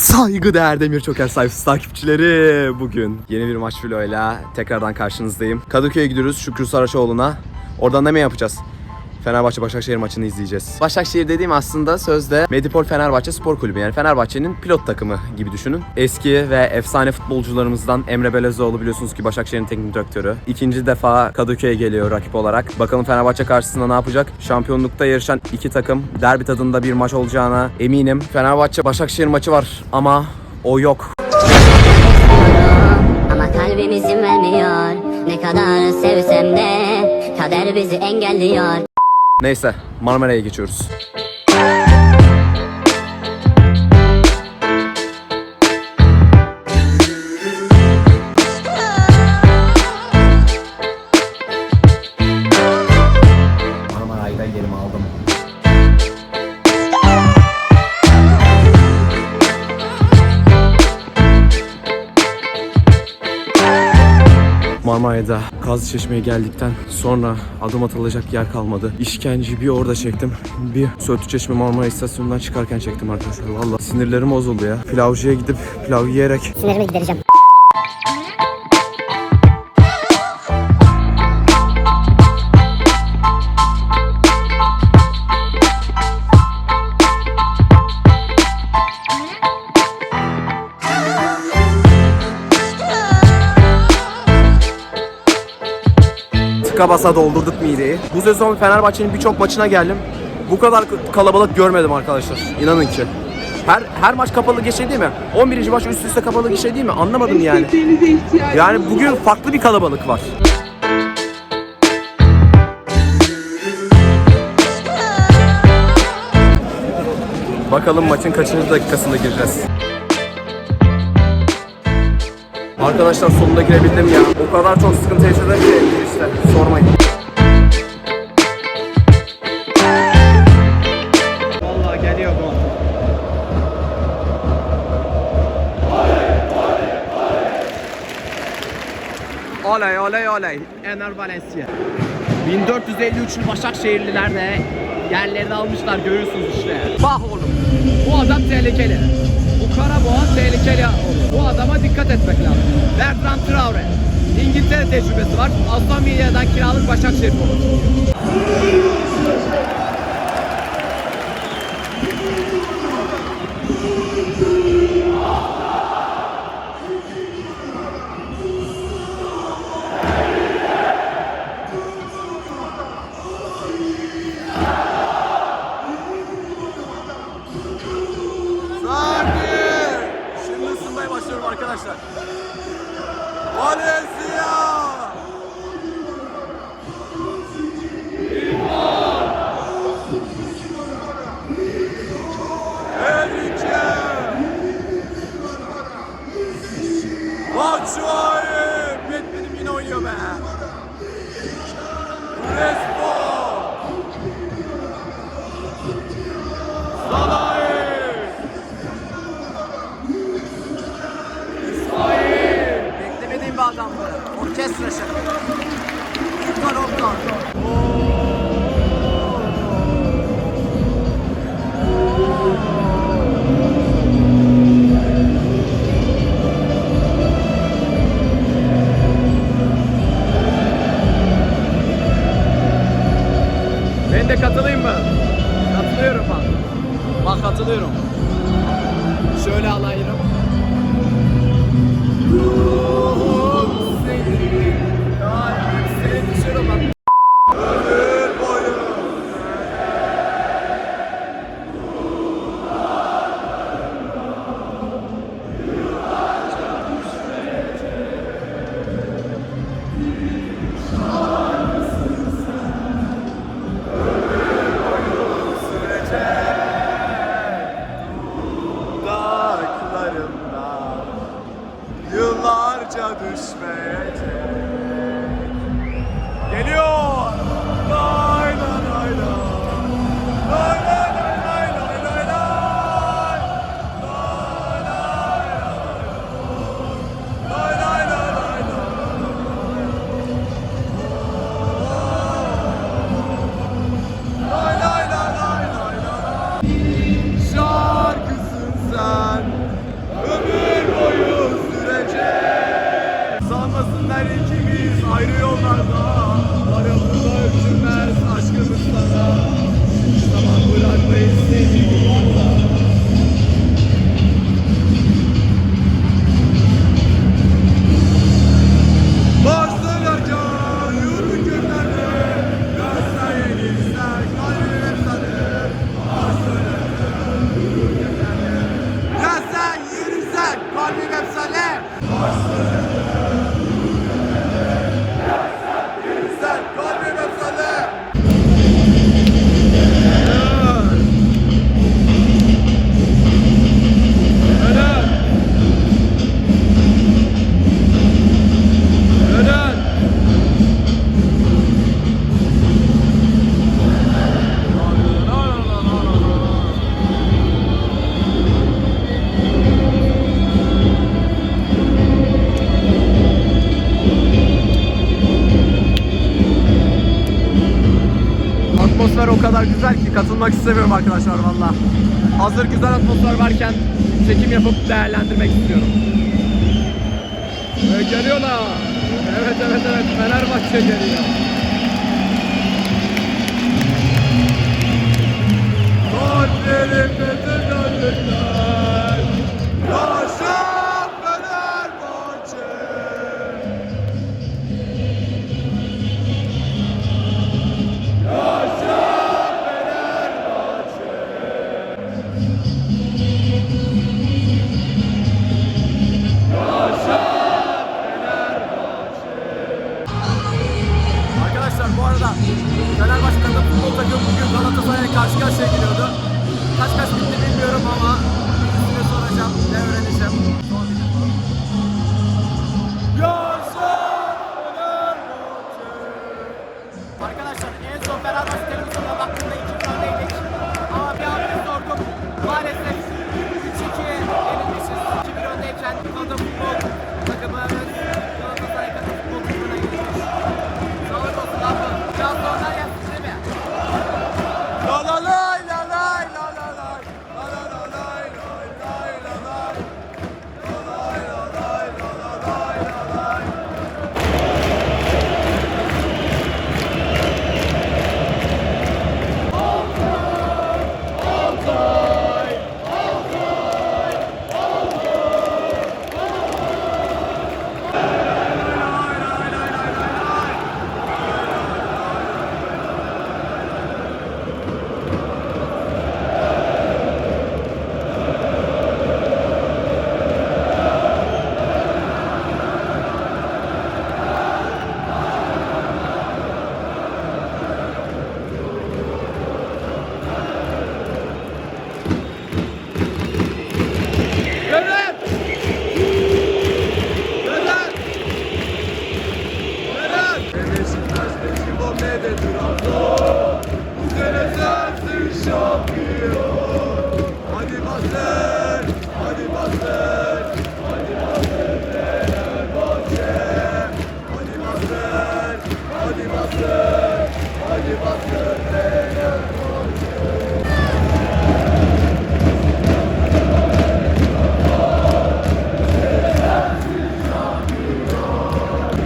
Saygıdeğer Demir Çoker sayfası takipçileri bugün yeni bir maç vloguyla tekrardan karşınızdayım. Kadıköy'e gidiyoruz Şükrü Saraçoğlu'na. Oradan ne mi yapacağız? Fenerbahçe Başakşehir maçını izleyeceğiz. Başakşehir dediğim aslında sözde Medipol Fenerbahçe Spor Kulübü yani Fenerbahçe'nin pilot takımı gibi düşünün. Eski ve efsane futbolcularımızdan Emre Belezoğlu biliyorsunuz ki Başakşehir'in teknik direktörü. İkinci defa Kadıköy'e geliyor rakip olarak. Bakalım Fenerbahçe karşısında ne yapacak? Şampiyonlukta yarışan iki takım derbi tadında bir maç olacağına eminim. Fenerbahçe Başakşehir maçı var ama o yok. Ama kalbim izin vermiyor Ne kadar sevsem de Kader bizi engelliyor Neyse Marmara'ya geçiyoruz. Marmaray'da Kazlı Çeşme'ye geldikten sonra adım atılacak yer kalmadı. İşkenceyi bir orada çektim. Bir Söğütlü Çeşme Marmara istasyonundan çıkarken çektim arkadaşlar. Valla sinirlerim bozuldu ya. Pilavcıya gidip pilav yiyerek Sinirimi gidereceğim basa doldurduk mideyi. Bu sezon Fenerbahçe'nin birçok maçına geldim. Bu kadar kalabalık görmedim arkadaşlar. İnanın ki. Her her maç kapalı gişe değil mi? 11. maç üst üste kapalı gişe değil mi? Anlamadım yani. Yani bugün farklı bir kalabalık var. Bakalım maçın kaçıncı dakikasında gireceğiz. Arkadaşlar sonunda girebildim ya. O kadar çok sıkıntı yaşadım ki. Sormayın. Vallahi geliyor bu. Oley oley oley. Ener Valencia. 1453'lü Başakşehirliler de yerlerini almışlar görüyorsunuz işte. Bak oğlum. Bu adam tehlikeli. Bu kara boğa tehlikeli oğlum. Bu adama dikkat etmek lazım. Bertrand Traore. İngiltere tecrübesi var. Aston Villa'dan kiralık Başakşehir olur. Katılıyorum. Şöyle alayım. Düşmeyecek. biz ayrı yollarda Aramızda ölçülmez aşkımız sana. Hiçbir zaman bırakmayız seni. yollarda katılmak istemiyorum arkadaşlar valla. Hazır güzel atmosfer varken çekim yapıp değerlendirmek istiyorum. Ee, geliyorlar. Evet evet evet Fenerbahçe geliyor. Önünden Yaşa Fenerbahçe Bastır, hadi bastır. Hadi bastır Fenerbahçe. Hadi bastır, hadi bastır. Hadi bastır Fenerbahçe.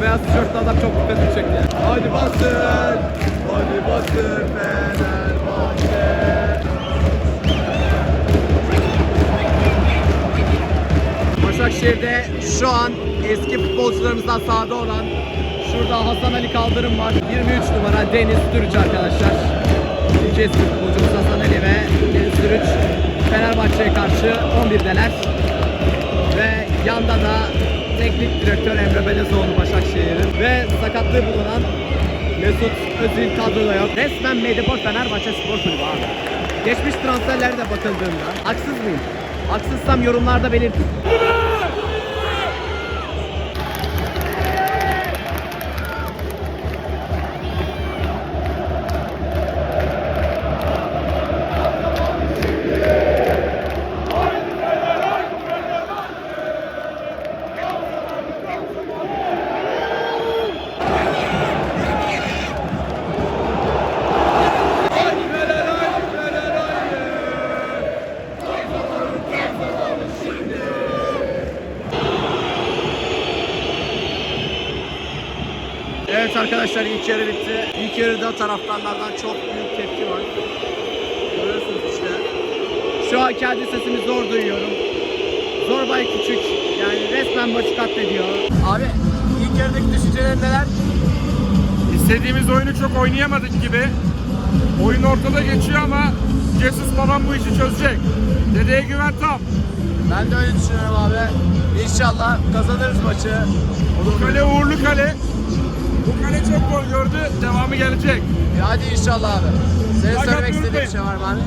Beyaz tişörtlü adam çok dikkatimi çekti. Hadi bastır, hadi bastır Fenerbahçe. Başakşehir'de şu an eski futbolcularımızdan sahada olan şurada Hasan Ali Kaldırım var. 23 numara Deniz Türüç arkadaşlar. İki eski futbolcumuz Hasan Ali ve Deniz Türüç Fenerbahçe'ye karşı 11'deler. Ve yanda da teknik direktör Emre Belezoğlu Başakşehir'in ve sakatlığı bulunan Mesut Özil kadroda yok. Resmen Medipol Fenerbahçe Spor Kulübü abi. Geçmiş transferlere de bakıldığında haksız mıyım? Haksızsam yorumlarda belirtin. Arkadaşlar ilk yarı bitti. İlk yarıda taraftarlardan çok büyük tepki var. Görüyorsunuz işte. Şu an kendi sesimi zor duyuyorum. Zorbay küçük. Yani resmen maçı katlediyor. Abi ilk yarıdaki düşüncelerin neler? İstediğimiz oyunu çok oynayamadık gibi. Oyun ortada geçiyor ama Jesus babam bu işi çözecek. Dedeye güven tam. Ben de öyle düşünüyorum abi. İnşallah kazanırız maçı. Bu kale uğurlu kale. Bu kale çok gol gördü. Devamı gelecek. Hadi inşallah abi. Senin söylemek istediğin bir şey var mı abi?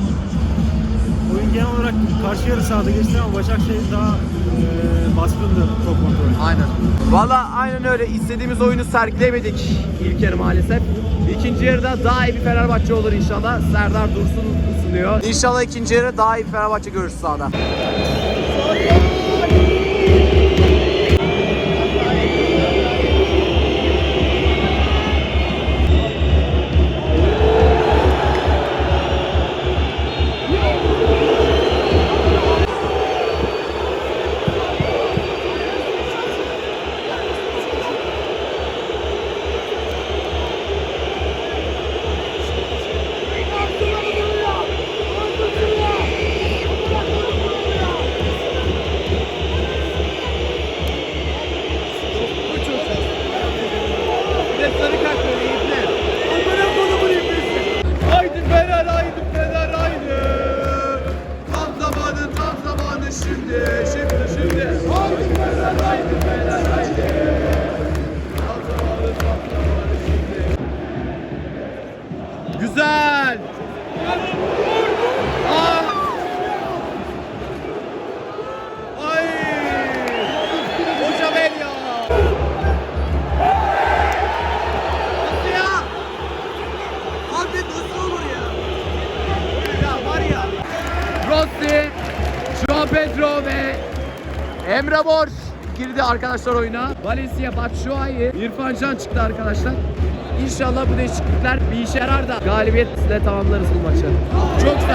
Oyun genel olarak karşı yarı sahada geçti ama Başakşehir daha e, baskındı top kontrolü. Aynen. Valla aynen öyle. İstediğimiz oyunu sergilemedik ilk yarı maalesef. İkinci yarıda daha iyi bir Fenerbahçe olur inşallah. Serdar Dursun ısınıyor. İnşallah ikinci yarı daha iyi bir Fenerbahçe görürüz sahada. Güzel. Aa. Ay. Hocam el ya. Nasıl? Abi nasıl ya? Ya var. Rossi, Joao Pedro ve Emre Mor girdi arkadaşlar oyuna. Valencia Batshuayi, İrfan Can çıktı arkadaşlar. İnşallah bu değişiklikler bir işe yarar da galibiyetle tamamlarız bu maçı. Çok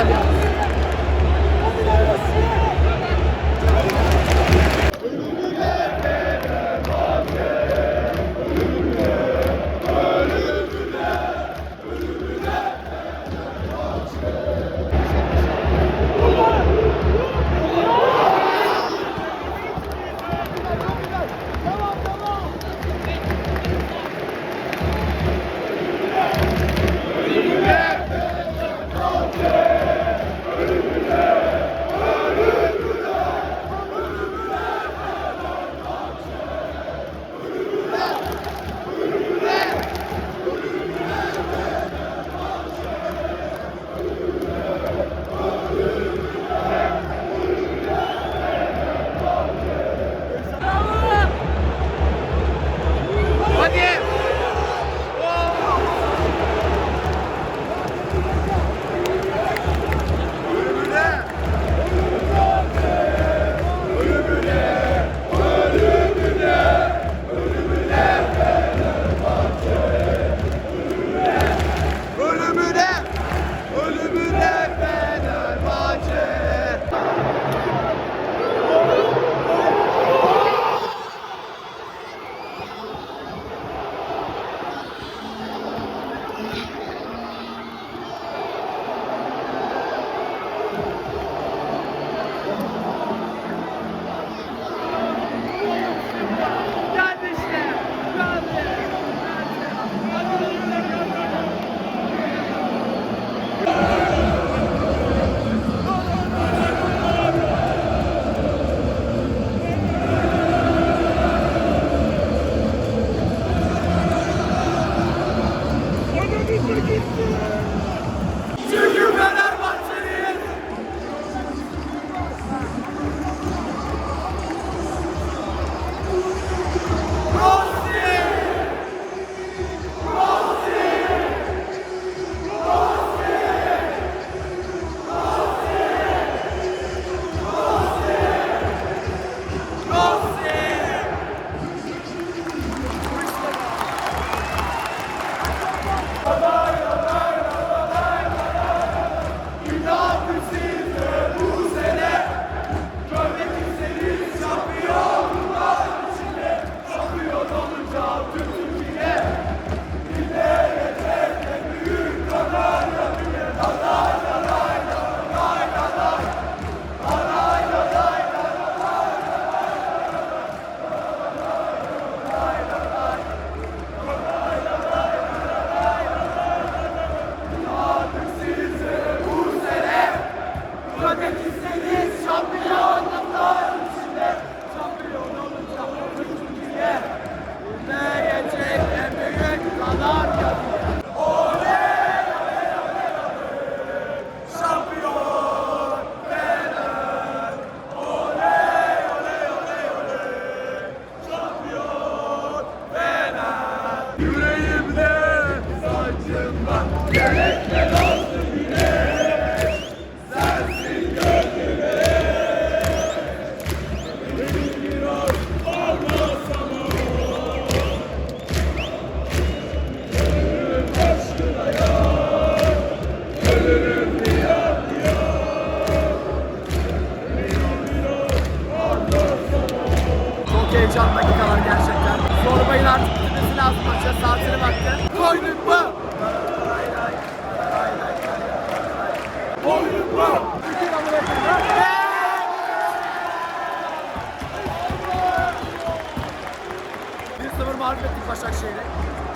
Başakşehir'i.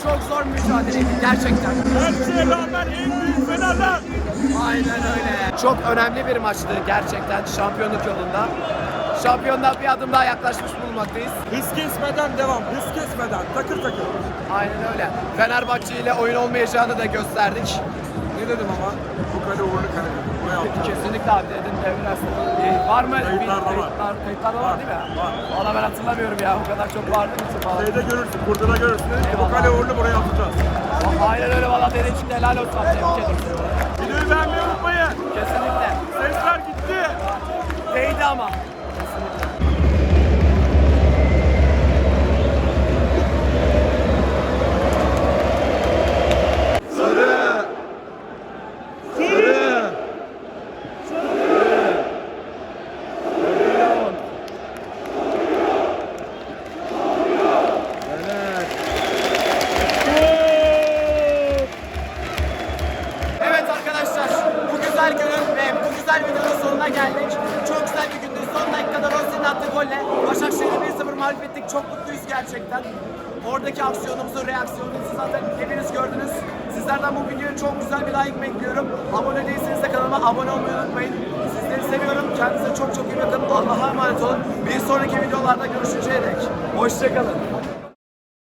Çok zor mücadeleydi gerçekten. Her şeye rağmen en büyük Fenerler. Aynen öyle. Çok önemli bir maçtı gerçekten şampiyonluk yolunda. Şampiyonluğa bir adım daha yaklaşmış bulunmaktayız. Hız kesmeden devam. Hız kesmeden. Takır takır. Aynen öyle. Fenerbahçe ile oyun olmayacağını da gösterdik. Ne dedim ama? Bu kale uğurlu kale dedim. Kesinlikle abi dedin biraz Ee, var mı? Kayıtlarda var. Kayıtlar, kayıtlar da var değil mi? Var. Valla ben hatırlamıyorum ya. O kadar çok vardı mı? Falan. Şeyde görürsün, burada da görürsün. Dedim ki bu kale uğurlu buraya atacağız. Aynen öyle valla çıktı helal olsun. Tebrik ederim. Videoyu beğenmeyi unutmayın. Kesinlikle. Sesler gitti. Değdi ama.